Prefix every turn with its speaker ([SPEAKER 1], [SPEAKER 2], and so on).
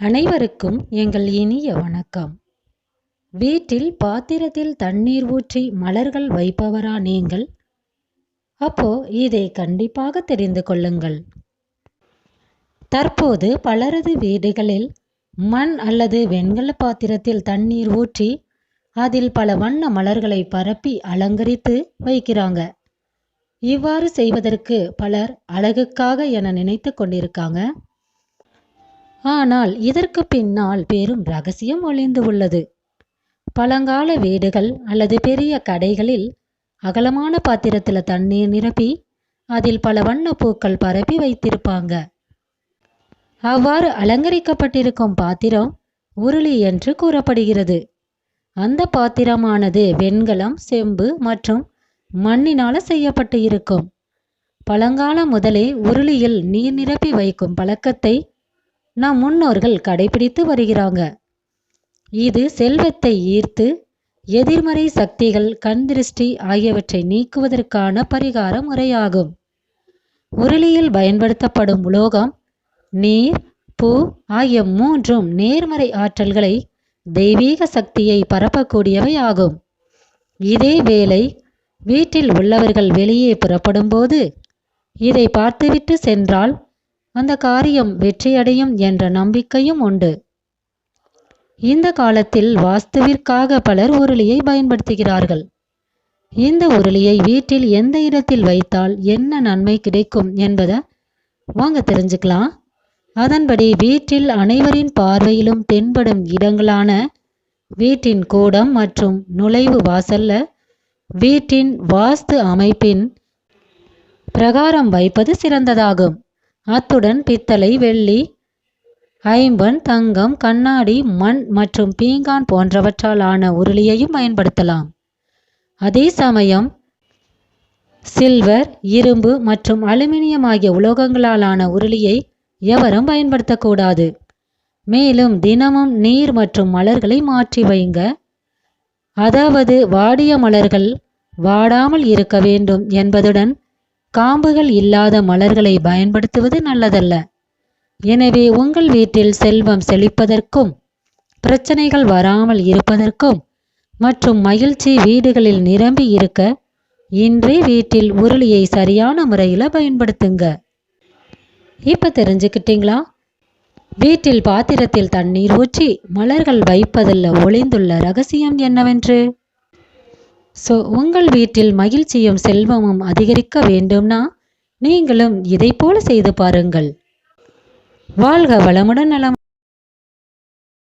[SPEAKER 1] அனைவருக்கும் எங்கள் இனிய வணக்கம். வீட்டில் பாத்திரத்தில் தண்ணீர் ஊற்றி மலர்கள் வைப்பவரா நீங்கள்? அப்போ இதை கண்டிப்பாக தெரிந்து கொள்ளுங்கள். தற்போது பலரது வீடுகளில் மண் அல்லது வெண்கல பாத்திரத்தில் தண்ணீர் ஊற்றி அதில் பல வண்ண மலர்களை பரப்பி அலங்கரித்து வைக்கிறாங்க. இவ்வாறு செய்வதற்கு பலர் அழகுக்காக என நினைத்து கொண்டிருக்காங்க. ஆனால் இதற்கு பின்னால் பெரும் ரகசியம் ஒளிந்து உள்ளது. பழங்கால வீடுகள் அல்லது பெரிய கடைகளில் அகலமான பாத்திரத்தில் தண்ணீர் நிரப்பி அதில் பல வண்ண பூக்கள் பரப்பி வைத்திருப்பாங்க. அவ்வாறு அலங்கரிக்கப்பட்டிருக்கும் பாத்திரம் உருளி என்று கூறப்படுகிறது. அந்த பாத்திரமானது வெண்கலம் செம்பு மற்றும் மண்ணினால செய்யப்பட்டு இருக்கும். பழங்காலம் முதலே உருளியில் நீர் நிரப்பி வைக்கும் பழக்கத்தை நம் முன்னோர்கள் கடைபிடித்து வருகிறாங்க. இது செல்வத்தை ஈர்த்து எதிர்மறை சக்திகள் கண் திருஷ்டி ஆகியவற்றை நீக்குவதற்கான பரிகார முறையாகும். உருளியில் பயன்படுத்தப்படும் உலோகம் நீர் பூ ஆகிய மூன்றும் நேர்மறை ஆற்றல்களை தெய்வீக சக்தியை பரப்பக்கூடியவை ஆகும். இதே வேளை வீட்டில் உள்ளவர்கள் வெளியே புறப்படும்போது இதை பார்த்துவிட்டு சென்றால் அந்த காரியம் வெற்றியடையும் என்ற நம்பிக்கையும் உண்டு. இந்த காலத்தில் வாஸ்துவிற்காக பலர் உருளியை பயன்படுத்துகிறார்கள். இந்த உருளியை வீட்டில் எந்த இடத்தில் வைத்தால் என்ன நன்மை கிடைக்கும் என்பதை வாங்க தெரிஞ்சுக்கலாம். அதன்படி வீட்டில் அனைவரின் பார்வையிலும் தென்படும் இடங்களான வீட்டின் கூடம் மற்றும் நுழைவு வாசல்ல வீட்டின் வாஸ்து அமைப்பின் பிரகாரம் வைப்பது சிறந்ததாகும். அத்துடன் பித்தளை வெள்ளி ஐம்பன் தங்கம் கண்ணாடி மண் மற்றும் பீங்கான் போன்றவற்றால் ஆன உருளியையும் பயன்படுத்தலாம். அதே சமயம் சில்வர் இரும்பு மற்றும் அலுமினியம் ஆகிய உலோகங்களால் ஆன உருளியை எவரும் பயன்படுத்தக்கூடாது. மேலும் தினமும் நீர் மற்றும் மலர்களை மாற்றி வைங்க. அதாவது வாடிய மலர்கள் வாடாமல் இருக்க வேண்டும் என்பதுடன் காம்புகள் இல்லாத மலர்களை பயன்படுத்துவது நல்லதல்ல. எனவே உங்கள் வீட்டில் செல்வம் செழிப்பதற்கும் பிரச்சனைகள் வராமல் இருப்பதற்கும் மற்றும் மகிழ்ச்சி வீடுகளில் நிரம்பி இருக்க இன்றே வீட்டில் உருளியை சரியான முறையில் பயன்படுத்துங்க. இப்போ தெரிஞ்சுக்கிட்டீங்களா? வீட்டில் பாத்திரத்தில் தண்ணீர் ஊற்றி மலர்கள் வைப்பதில் ஒளிந்துள்ள ரகசியம் என்னவென்று? ஸோ உங்கள் வீட்டில் மகிழ்ச்சியும் செல்வமும் அதிகரிக்க வேண்டும்னா நீங்களும் இதை போல செய்து பாருங்கள். வாழ்க வளமுடன் நலம்.